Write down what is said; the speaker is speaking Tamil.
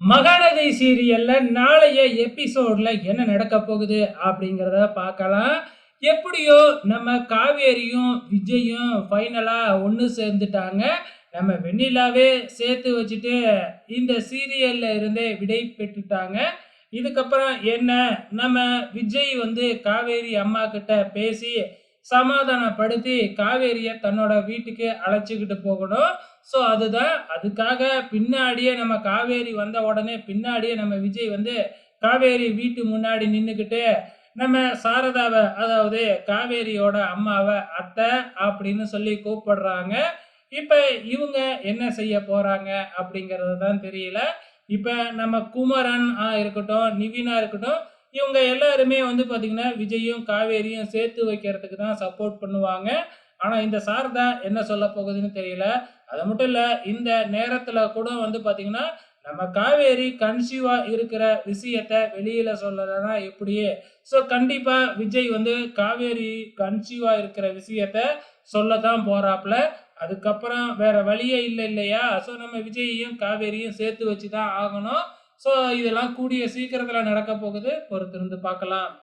மகாநதி சீரியல்ல நாளைய எபிசோட்ல என்ன நடக்க போகுது அப்படிங்கிறத பார்க்கலாம். எப்படியோ நம்ம காவேரியும் விஜயும் ஃபைனலா ஒன்று சேர்ந்துட்டாங்க. நம்ம வெண்ணிலாவே சேர்த்து வச்சுட்டு இந்த சீரியல்ல இருந்தே விடை பெற்றுட்டாங்க. இதுக்கப்புறம் என்ன? நம்ம விஜய் வந்து காவேரி அம்மா கிட்ட பேசி சமாதானப்படுத்தி காவேரியை தன்னோட வீட்டுக்கு அழைச்சிக்கிட்டு போகணும். ஸோ அதுதான் அதுக்காக பின்னாடியே நம்ம காவேரி வந்த உடனே பின்னாடியே நம்ம விஜய் வந்து காவேரி வீட்டு முன்னாடி நின்றுக்கிட்டு நம்ம சாரதாவை அதாவது காவேரியோட அம்மாவை அத்தை அப்படின்னு சொல்லி கூப்பிடுறாங்க. இப்போ இவங்க என்ன செய்ய போறாங்க அப்படிங்கிறது தான் தெரியல. இப்போ நம்ம குமரன் ஆ இருக்கட்டும் நிவினா இருக்கட்டும் இவங்க எல்லாருமே வந்து பார்த்தீங்கன்னா விஜயும் காவேரியும் சேர்த்து வைக்கிறதுக்கு தான் சப்போர்ட் பண்ணுவாங்க. ஆனால் இந்த சாரதா என்ன சொல்ல போகுதுன்னு தெரியல. அது மட்டும் இல்லை இந்த நேரத்தில் கூட வந்து பார்த்தீங்கன்னா நம்ம காவேரி கன்சீவா இருக்கிற விஷயத்த வெளியில் சொல்லலைன்னா எப்படியே? ஸோ கண்டிப்பாக விஜய் வந்து காவேரி கன்சீவாக இருக்கிற விஷயத்த தான் போகிறாப்புல அதுக்கப்புறம் வேற வழியே இல்லை இல்லையா? ஸோ நம்ம விஜயையும் காவேரியும் சேர்த்து வச்சு தான் ஆகணும். ஸோ இதெல்லாம் கூடிய சீக்கிரத்தில் நடக்க போகுது. பொறுத்திருந்து பார்க்கலாம்.